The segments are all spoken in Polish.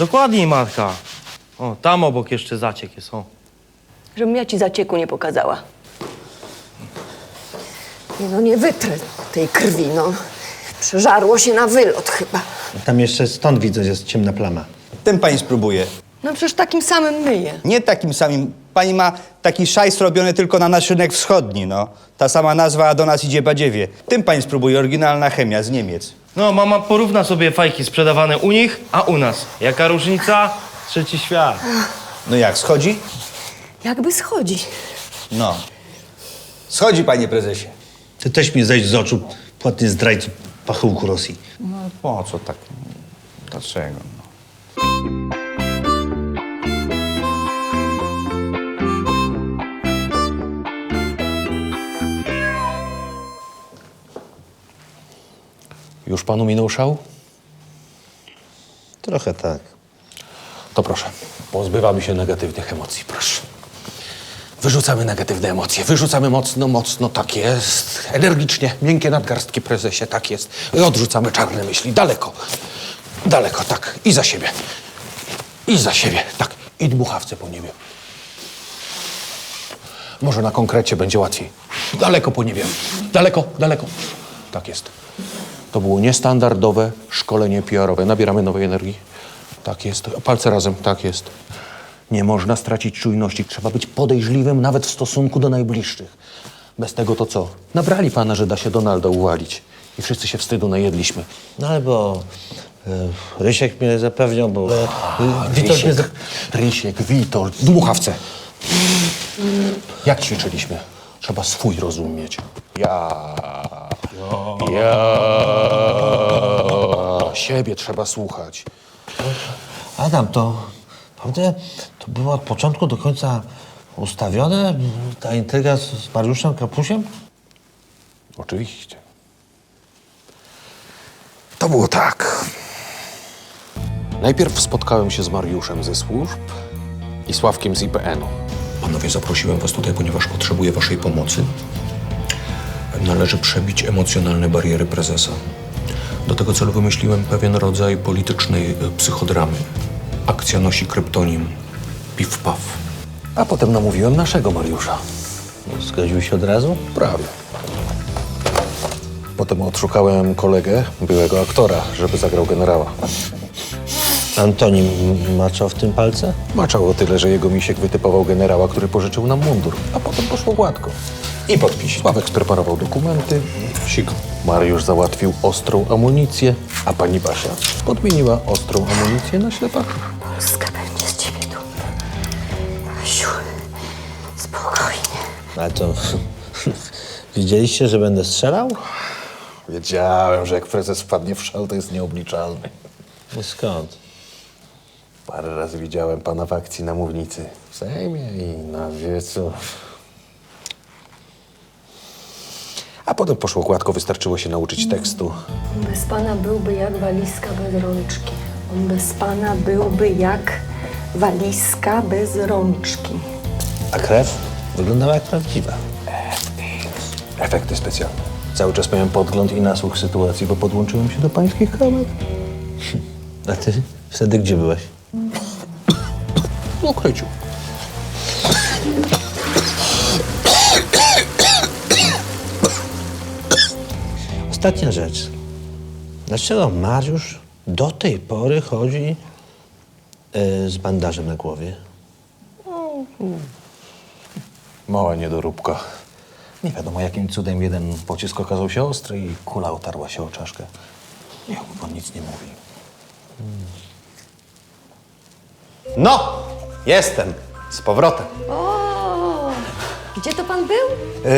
Dokładniej, matka. O, tam obok jeszcze zaciek jest, o. Żebym ja ci zacieku nie pokazała. Nie no, nie wytrę tej krwi, no. Przeżarło się na wylot chyba. Tam jeszcze stąd widzę, jest ciemna plama. Tym pani spróbuje. No przecież takim samym myję. Nie takim samym. Pani ma taki szajs robiony tylko na nasz rynek wschodni, no. Ta sama nazwa, a do nas idzie badziewie. Tym pani spróbuje, oryginalna chemia z Niemiec. No, mama porówna sobie fajki sprzedawane u nich, a u nas. Jaka różnica? Trzeci świat. No jak, schodzi? Jakby schodzi. No. Schodzi, panie prezesie. Ty też mi zejdź z oczu, płatny zdrajcu pachyłku Rosji. No po co tak? Dlaczego? No? Już panu minął szał? Trochę tak. To proszę, pozbywamy się negatywnych emocji, proszę. Wyrzucamy negatywne emocje, wyrzucamy mocno, mocno, tak jest. Energicznie, miękkie nadgarstki, prezesie, tak jest. I odrzucamy czarne myśli, daleko, daleko, tak. I za siebie, i za siebie, tak. I dmuchawce po niebie. Może na konkrecie będzie łatwiej. Daleko po niebie, daleko, daleko. Tak jest. To było niestandardowe szkolenie PR-owe. Nabieramy nowej energii. Tak jest. Palce razem. Tak jest. Nie można stracić czujności. Trzeba być podejrzliwym nawet w stosunku do najbliższych. Bez tego to co? Nabrali pana, że da się Donalda uwalić. I wszyscy się wstydu najedliśmy. No ale bo e, Rysiek mnie zapewniał, bo e, Witold mnie Rysiek. Rysiek, Witold, dmuchawce. Jak ćwiczyliśmy? Trzeba swój rozumieć. Ja. Ja. Siebie trzeba słuchać. Adam, to prawda, to było od początku do końca ustawione, ta intryga z, z Mariuszem Kapusiem? Oczywiście. To było tak. Najpierw spotkałem się z Mariuszem ze służb i Sławkiem z IPN-u. Panowie, zaprosiłem was tutaj, ponieważ potrzebuję waszej pomocy. Należy przebić emocjonalne bariery prezesa. Do tego celu wymyśliłem pewien rodzaj politycznej e, psychodramy. Akcja nosi kryptonim Piw Paw. A potem namówiłem naszego Mariusza. Zgodził się od razu? Prawie. Potem odszukałem kolegę, byłego aktora, żeby zagrał generała. Antonim maczał w tym palce? Maczało tyle, że jego misiek wytypował generała, który pożyczył nam mundur. A potem poszło gładko. I podpis. Sławek spreparował dokumenty, Sik. Mariusz załatwił ostrą amunicję, a pani Basia podmieniła ostrą amunicję na ślepaków. Polska będzie z ciebie dumna. Asiu, spokojnie. Ale to... Widzieliście, że będę strzelał? Wiedziałem, że jak prezes wpadnie w szal, to jest nieobliczalny. No skąd? Parę razy widziałem pana w akcji na mównicy. W Sejmie i na wiecu. A potem poszło gładko, wystarczyło się nauczyć tekstu. On bez pana byłby jak walizka bez rączki. On bez pana byłby jak walizka bez rączki. A krew wyglądała jak prawdziwa. Efekty specjalne. Cały czas miałem podgląd i nasłuch sytuacji, bo podłączyłem się do pańskich kamer. A ty wtedy gdzie byłeś? W ukryciu. Ostatnia rzecz. Dlaczego Mariusz do tej pory chodzi e, z bandażem na głowie? Mała niedoróbka. Nie wiadomo, jakim cudem jeden pocisk okazał się ostry i kula otarła się o czaszkę. Niech mu pan nic nie mówi. No, jestem. Z powrotem. O, gdzie to pan był? Yy,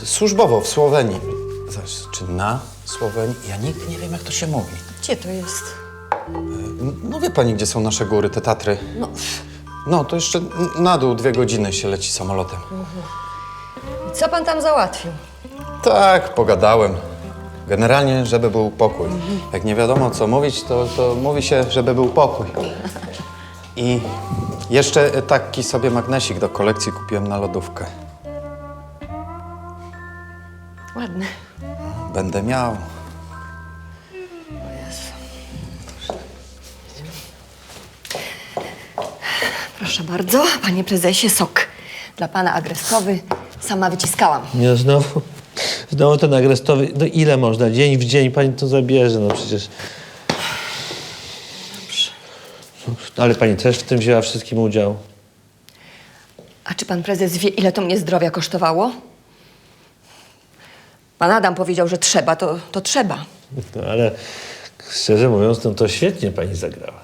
yy, służbowo w Słowenii. Zaraz, czy na Słowenii? Ja nigdy nie wiem, jak to się mówi. Gdzie to jest? No wie pani, gdzie są nasze góry, te Tatry? No, No, to jeszcze na dół dwie godziny się leci samolotem. co pan tam załatwił? Tak, pogadałem. Generalnie, żeby był pokój. Jak nie wiadomo, co mówić, to, to mówi się, żeby był pokój. I jeszcze taki sobie magnesik do kolekcji kupiłem na lodówkę. Ładne. Będę miał. Proszę bardzo, panie prezesie, sok. Dla pana agresowy sama wyciskałam. Nie, znowu, znowu ten agrestowy, no ile można, dzień w dzień pani to zabierze, no przecież. Ale pani też w tym wzięła wszystkim udział. A czy pan prezes wie, ile to mnie zdrowia kosztowało? Pan Adam powiedział, że trzeba, to, to trzeba. No ale szczerze mówiąc, no to świetnie pani zagrała.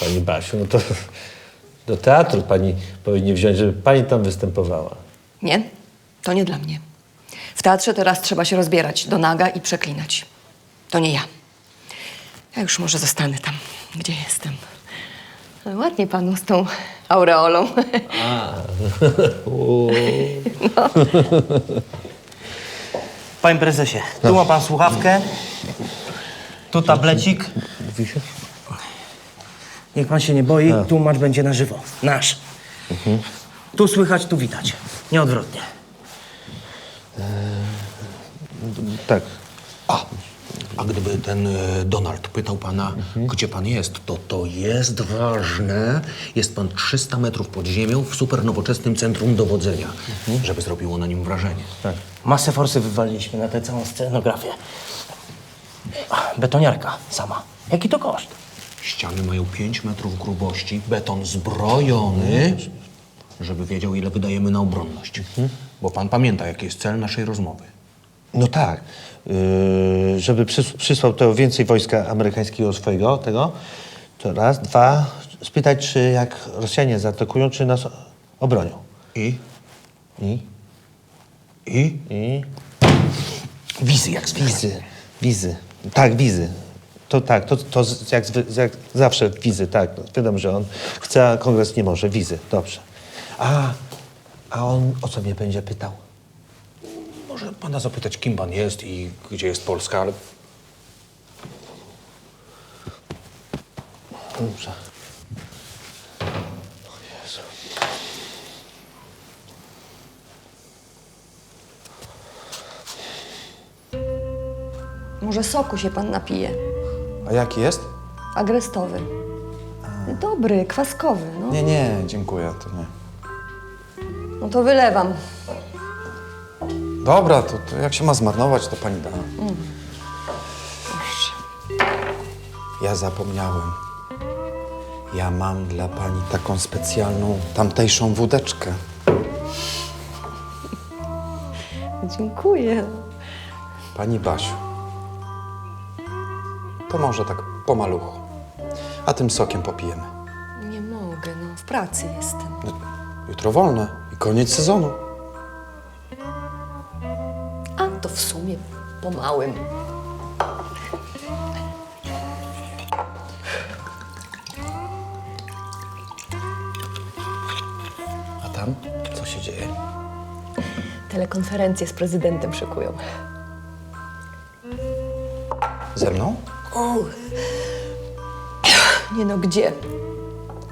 Pani Basiu, no to do teatru pani powinni wziąć, żeby pani tam występowała. Nie, to nie dla mnie. W teatrze teraz trzeba się rozbierać do naga i przeklinać. To nie ja. Ja już może zostanę tam, gdzie jestem. Ale Ładnie panu z tą aureolą. Panie prezesie, tu ma pan słuchawkę, tu tablecik. Mówi się? Niech pan się nie boi, tłumacz będzie na żywo. Nasz. Tu słychać, tu widać. Nieodwrotnie. Tak. A, a gdyby ten e, Donald pytał pana, gdzie pan jest, to to jest ważne. Jest pan 300 metrów pod ziemią w super nowoczesnym centrum dowodzenia, żeby zrobiło na nim wrażenie. Masę forsy wywaliliśmy na tę całą scenografię. Betoniarka sama. Jaki to koszt? Ściany mają 5 metrów grubości, beton zbrojony, żeby wiedział, ile wydajemy na obronność. Bo pan pamięta, jaki jest cel naszej rozmowy. No tak. Yy, żeby przys przysłał to więcej wojska amerykańskiego swojego, tego, to raz, dwa, spytać, czy jak Rosjanie zaatakują, czy nas obronią. I? I? I? I? Wizy jak zwykle. Wizy. Wizy. Tak, wizy. To tak, to, to jak, jak zawsze wizy, tak. No, wiadomo, że on chce, a kongres nie może. Wizy, dobrze. A, a on o co mnie będzie pytał? Może pana zapytać, kim pan jest i gdzie jest Polska, ale Dobrze. Może soku się pan napije. A jaki jest? Agrestowy. Dobry, kwaskowy, no. Nie, nie, dziękuję, to nie. No to wylewam. Dobra, to, to jak się ma zmarnować, to pani da. Ja zapomniałem. Ja mam dla pani taką specjalną, tamtejszą wódeczkę. Dziękuję. Pani Basiu, to może tak pomaluchu. A tym sokiem popijemy. Nie mogę, no. W pracy jestem. Jutro wolne i koniec sezonu. W sumie po małym. A tam co się dzieje? Telekonferencję z prezydentem szykują. Ze mną? Nie no, gdzie?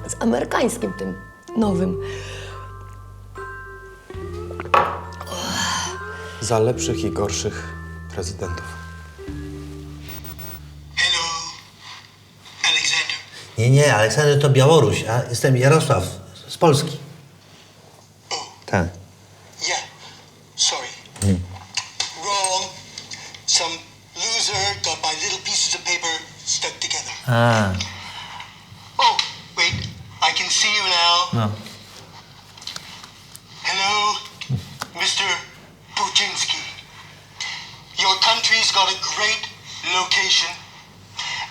Z amerykańskim tym nowym. Za lepszych i gorszych prezydentów. Hello, Alexander. Nie, nie, Aleksander to Białoruś, a jestem Jarosław z Polski. Tak. Yeah, sorry. Wrong. Some loser got my little pieces of paper stuck together. A, Oh, wait, I can see you now. no. Hello, Mr. country's got a great location,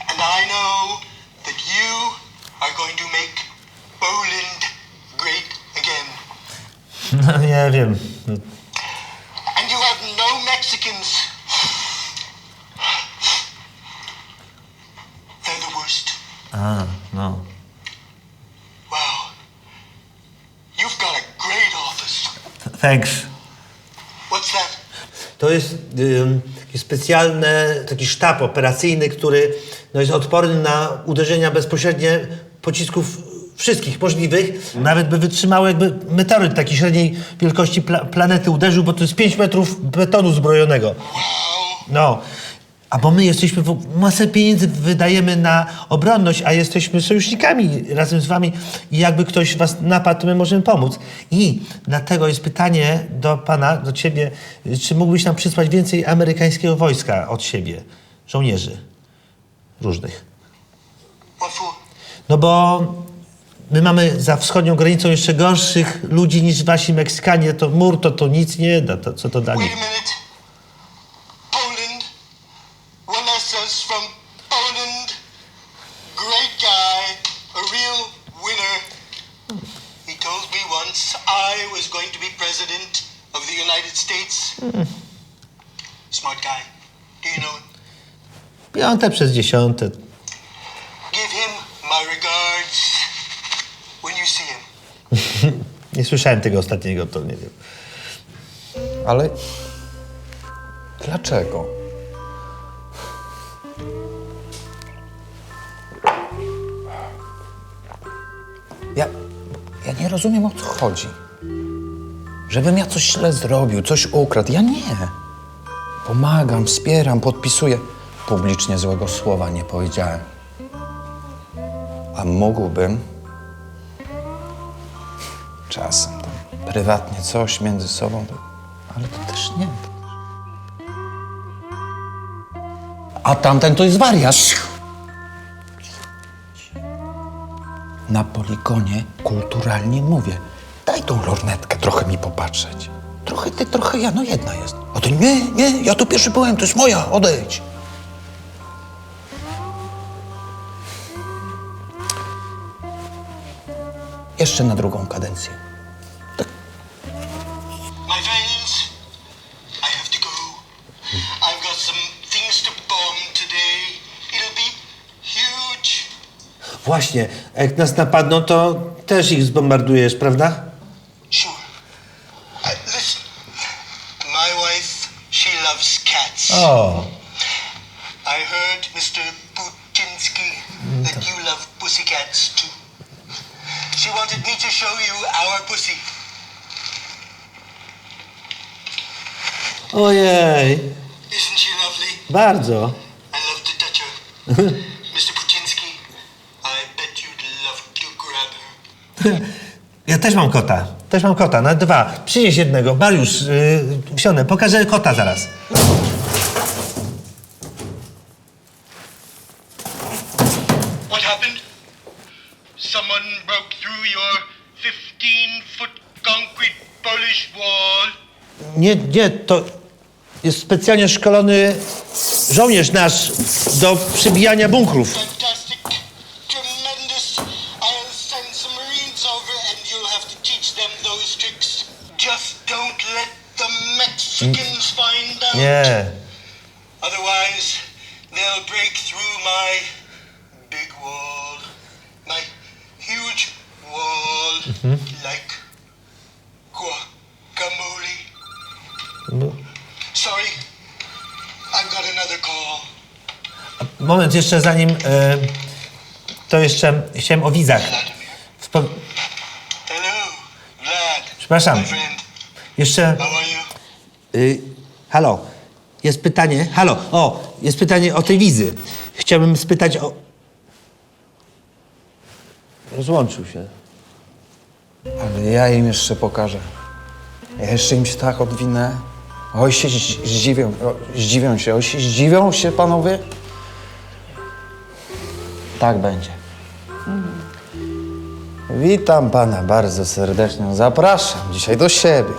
and I know that you are going to make Poland great again. No nie wiem. And you have no Mexicans. They're the worst. A, no. Wow. You've got a great office. Thanks. What's that? To jest taki specjalny taki sztab operacyjny, który no, jest odporny na uderzenia bezpośrednie pocisków wszystkich możliwych. Nawet by wytrzymało jakby meteoryt takiej średniej wielkości pla planety uderzył, bo to jest 5 metrów betonu zbrojonego. No. A bo my jesteśmy, w- masę pieniędzy wydajemy na obronność, a jesteśmy sojusznikami razem z wami i jakby ktoś was napadł, to my możemy pomóc. I dlatego jest pytanie do pana, do ciebie, czy mógłbyś nam przysłać więcej amerykańskiego wojska od siebie, żołnierzy różnych. No bo my mamy za wschodnią granicą jeszcze gorszych ludzi niż wasi Meksykanie, to mur to to nic nie da, to co to da? Piąte przez dziesiąte. Give him my regards when you see him. Nie słyszałem tego ostatniego, to nie wiem. Ale dlaczego? Ja, ja nie rozumiem o co chodzi. Żebym ja coś źle zrobił, coś ukradł. Ja nie. Pomagam, wspieram, podpisuję. Publicznie złego słowa nie powiedziałem. A mógłbym czasem tam prywatnie coś między sobą, ale to też nie. A tamten to jest wariat. Na poligonie kulturalnie mówię. Daj tą lornetkę trochę mi popatrzeć. Trochę ty, trochę ja, no jedna jest. A ty nie, nie, ja tu pierwszy byłem, to jest moja, odejdź. Jeszcze na drugą kadencję. My friends, I have to go. I've got some things to bomb today. It'll be huge. Właśnie, jak nas napadną, to też ich zbombardujesz, prawda? O, I heard, Mr. Putinski, that you love pussycats too. She wanted me to show you our pussy. ojej, Isn't she lovely? bardzo. I love to touch her. Mr. Putinski, I bet you'd love to grab her. Ja też mam kota, też mam kota, na dwa. Przynieś jednego, Mariusz, yy, wsiądę, pokażę kota zaraz. Polish wall. Nie, nie, to jest specjalnie szkolony żołnierz nasz do przebijania bunkrów. Sorry. I've got another call. moment, jeszcze zanim, yy, to jeszcze chciałem o wizach. Vladimir. Wspom- Hello, Vlad. Przepraszam. My friend. jeszcze... How are you? Y, halo, jest pytanie. Halo, o, jest pytanie o tej wizy. Chciałbym spytać o. Rozłączył się. Ale ja im jeszcze pokażę. Ja jeszcze im się tak odwinę. Oj się zdzi- zdziwią, zdziwią się, oj się zdziwią się panowie. Tak będzie. Witam pana bardzo serdecznie. Zapraszam dzisiaj do siebie.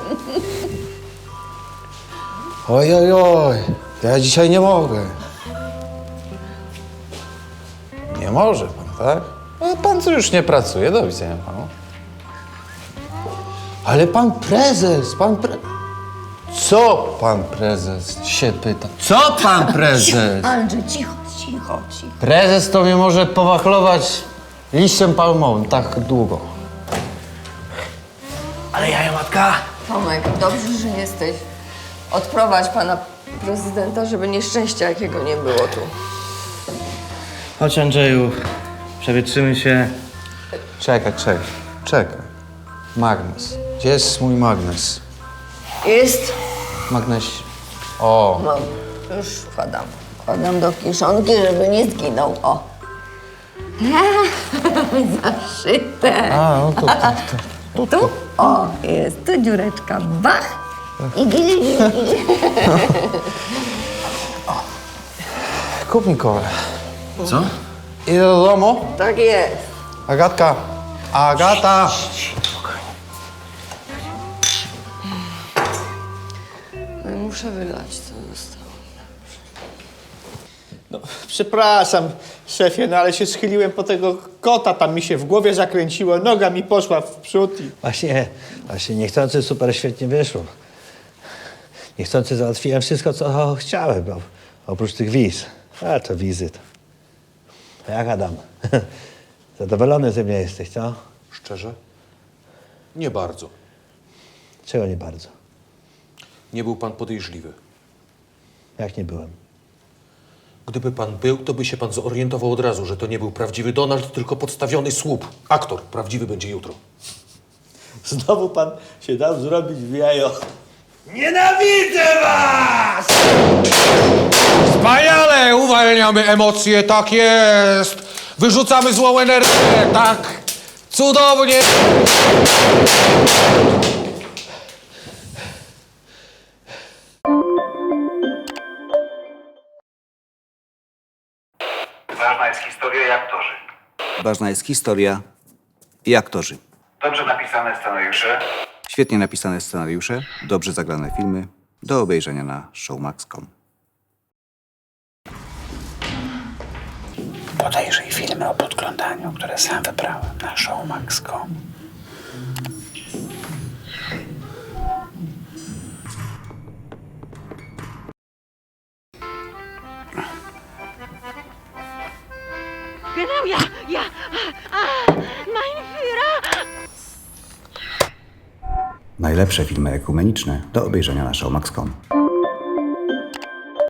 Oj, oj, oj. Ja dzisiaj nie mogę. Nie może pan, tak? No, pan tu już nie pracuje. Do widzenia panu. Ale pan prezes, pan pre... Co pan prezes się pyta? Co pan prezes? Andrzej, cicho, cicho, cicho. Prezes to mnie może powachlować liściem palmowym tak długo. Ale jaja matka, Tomek, dobrze, że jesteś. Odprowadź pana prezydenta, żeby nieszczęścia jakiego nie było tu. chodź Andrzeju, przewietrzymy się. Czekaj, czekaj, czekaj. Magnes. Gdzie jest mój magnes? Jest. Magnes. O, Mam. Już wkładam. Wkładam do kieszonki, żeby nie zginął. O. Zaszyte. A, no to, to, Tu? O, jest tu dziureczka. Bach! I ginie, ginie. kup mi kole. Idę do domu. Tak jest. Agatka. Agata. Muszę wylać, co zostało. No, przepraszam, szefie, no ale się schyliłem po tego kota, tam mi się w głowie zakręciło, noga mi poszła w przód i... Właśnie, właśnie niechcący super świetnie wyszło. Niechcący załatwiłem wszystko, co chciałem, bo oprócz tych wiz. A to wizyt. Jak Adam? Zadowolony ze mnie jesteś, co? Szczerze? Nie bardzo. Czego nie bardzo? Nie był pan podejrzliwy. Jak nie byłem? Gdyby pan był, to by się pan zorientował od razu, że to nie był prawdziwy Donald, tylko podstawiony słup. Aktor. Prawdziwy będzie jutro. Znowu pan się dał zrobić w jajo. Nienawidzę was! Wspaniale! Uwalniamy emocje, tak jest! Wyrzucamy złą energię, tak! Cudownie! Ważna jest historia i aktorzy. Dobrze napisane scenariusze. Świetnie napisane scenariusze, dobrze zagrane filmy, do obejrzenia na showmax.com. Podejrzyj filmy o podglądaniu, które sam wybrałem na showmax.com. Najlepsze filmy ekumeniczne do obejrzenia na showmax.com.